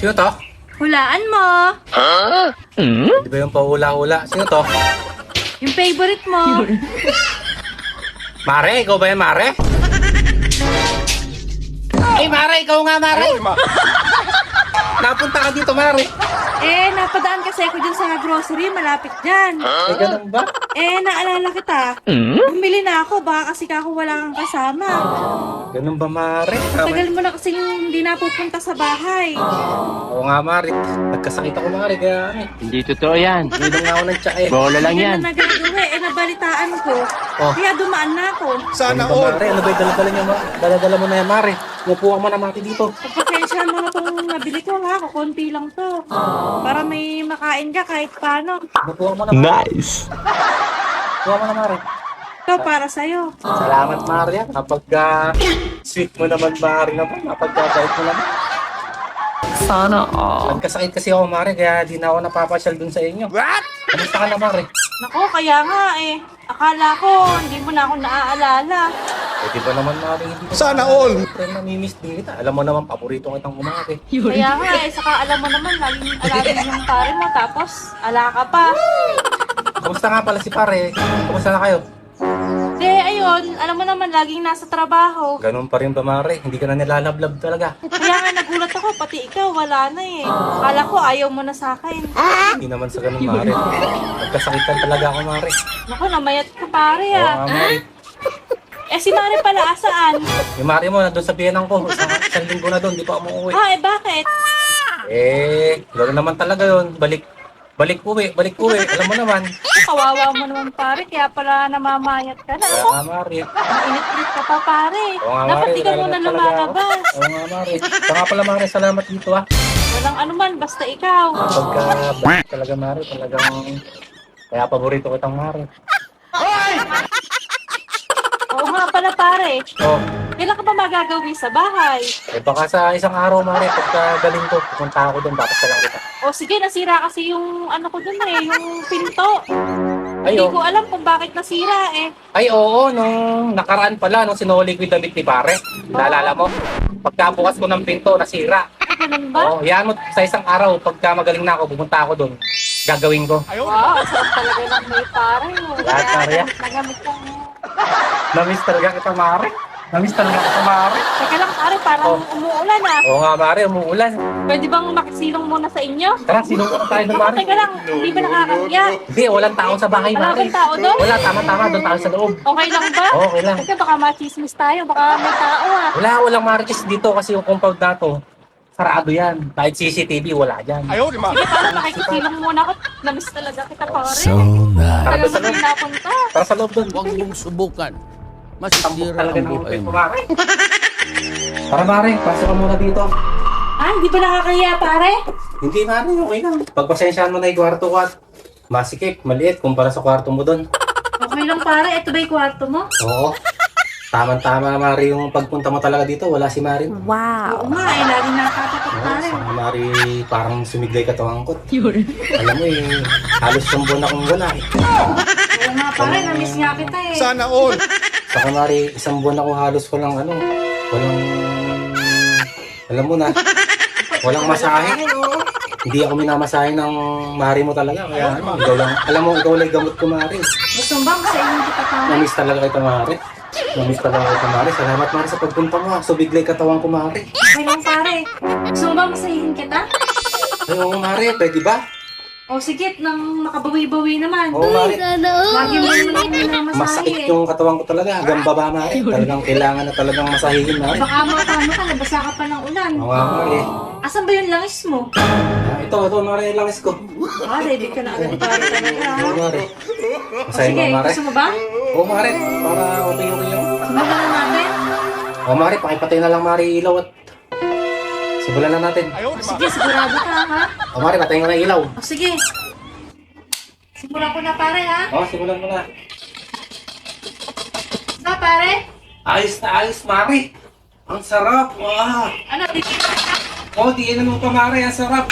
Sino to? Hulaan mo. Di ba yung pahula-hula? Sino to? Yung favorite mo. Mare, ikaw ba yan, Mare? Eh, Mare, ikaw nga, Mare. Napunta ka dito, Mare. Eh, napadaan kasi ako dyan sa grocery. Malapit dyan. Eh, ganun ba? Eh, naalala kita. Bumili na ako. Baka kasi ako wala kang kasama. Ganun ba, Mare? Tagal mo na kasi hindi napupunta sa bahay. Oo nga, Mare. Nagkasakit ako, Mare. Kaya, ano, Hindi totoo yan. hindi nga ako ng tsak eh. Bola lang Hindi yan. na nagagawa. Eh, nabalitaan ko. Oh. Kaya dumaan na ako. Sana all. Mare, ano ba yung dala-dala niya, Mare? Dala-dala mo na yan, Mare. Umupo ka mo na, Mare, dito. Pagpasensya mo na itong nabili ko ha. Kukunti lang to. Para may makain ka kahit paano. Ka mo na, Mare. Nice. Umupo mo na, Mare. Ito para sa'yo. Salamat, Mare. Kapag ah, sweet mo naman, Mare naman. Kapag ah, bait mo naman. Sana all. Nagkasakit kasi ako, Mare, kaya di na ako napapasyal dun sa inyo. What? Kamusta ka na, Mare? Nako, kaya nga eh. Akala ko, hindi mo na ako naaalala. Eh, di ba naman, Mare, hindi ko Sana all. Siyempre, namimiss din kita. Alam mo naman, paborito kitang kumake. Kaya nga eh, saka alam mo naman, laging alagin yung pare mo, tapos ala ka pa. Kamusta nga pala si pare? Kamusta na kayo? De, ayun, alam mo naman, laging nasa trabaho. Ganun pa rin ba, Mare? Hindi ka na nilalablab talaga. Kaya nga nagulat ako, pati ikaw, wala na eh. Akala ko, ayaw mo na sa akin. Hindi naman sa ganun, Mare. Nagkasakitan talaga ako, Mare. Naku, namayat ka pare Oo ah. nga, Mare. Eh si Mare pala, asaan? Yung Mare mo, nandun sa biyanang ko. Sa isang linggo na doon, di pa umuwi. Ah, eh bakit? Eh, gano'n naman talaga yun. Balik, balik uwi, balik uwi. Alam mo naman. Kawawa mo naman pare, kaya pala namamayat ka na. Kaya Ako, nga, Mare. init-init ka pa pare. Oo nga, Dapat Mare. di ka muna naglalakad talaga ako. lumalabas. Oo nga, Mare. Sa nga pala, Mare, salamat dito, ah. Walang anuman, basta ikaw. Pagka balik talaga, Mare, talagang... Kaya paborito ko itang Mare. Pala pare. Oh, Kailan ka ba magagawi sa bahay? eh baka sa isang araw, Mare, pagka galing ko, pupunta ako doon, dapat lang kita. O sige, nasira kasi yung ano ko dun eh, yung pinto. Ay, Hindi oh. ko alam kung bakit nasira eh. Ay, oo, nung nakaraan pala, nung sinuli ko yung damit ni pare. Naalala mo? Pagkabukas ko ng pinto, nasira. Ganun ba? Oo, yan mo, sa isang araw, pagka magaling na ako, pupunta ako doon. Gagawin ko. Wow, sarap talaga ng may pare. oh. Lahat, pare, ah. Nagamit kang... Namiss talaga kita, Mare. Namiss talaga kita, Mare. Teka lang pare, parang Oh. umuulan ah. Oo nga, Mare, umuulan. Pwede bang makisilong muna sa inyo? Tara, sinungan tayo ng Ako, Mare. teka lang, hindi ba nakakagya? Hindi, walang tao sa bahay, Wala Mare. bang tao doon? Wala, tama-tama, doon tayo sa loob. Okay lang ba? Okay lang. Kasi baka machismis tayo, baka may tao ah. Wala, walang marites dito kasi yung compound na to, sarado yan. Kahit CCTV, wala dyan. Ayaw, di ma. Sige, parang makikisilong muna ako. Namiss talaga kita pare. So nice. Tara Tagal doon sa mo loob. din napunta. Tara sa loob doon. Huwag mong subukan. Masisira talaga ang ng buhay mo. Tara, Mare, pasok ka muna dito. Ah, hindi ba nakakahiya pare? Hindi, Mare, okay lang. Pagpasensyahan mo na yung kwarto ko at masikip, maliit kumpara sa kwarto mo doon. Okay lang pare, ito ba yung kwarto mo? Oo. Tama-tama, Mari, yung pagpunta mo talaga dito, wala si Mari. Oo nga, eh, lagi nakakatakot Oo, pare. sana Mari, parang sumiglay ka to angkot. Alam mo eh, halos isang buwan akong wala eh. Oo nga pare, namiss nga kita eh. Sana all. Saka Mari, isang buwan ako halos walang ano, walang, alam mo na, walang masahe. Hindi ako minamasahe ng Mari mo talaga. Kaya ano, ikaw lang, alam mo, ikaw lang gamot ko Mari. Gusto mo bang sa inyo kita pare? Namiss talaga kita Mari. Namiss talaga kita Mari. Salamat Mari sa pagpunta mo. ha. Subiglay katawan ko Mari. Okay lang pare. Gusto mo bang masahin kita? Ay, oo Mari, pwede ba? O sige, nang makabawi-bawi naman. Oo Mari. Lagi mo naman yung Masakit eh. yung katawan ko talaga. Hanggang baba, Mari. Talagang kailangan na talagang masahihin, Mari. Baka makano ka, nabasa ka pa ng ulan. Oo nga, Mari. Asan ba yung langis mo? Ah, ito, ito, yung langis ko. Ah, ready ka na agad pare talaga ha? Oo, Mari. Masahin Sige, mo, Mari. gusto mo ba? Oo, Mari. Para okay-okay yun. Simulan na natin. Oo, Mari. Pakipatay na lang, Mari, ilaw at simulan na natin. Di. Sige, sigurado ka ha? Oo, Mari, patayin ko na yung ilaw. O sige. Simulan ko na pare ha? Oo, simulan mo na. Sa pare? Ayos na ayos, Mari. Ang sarap. Wow. Ano, dito Oh, di mo pa, Mari. Ang sarap.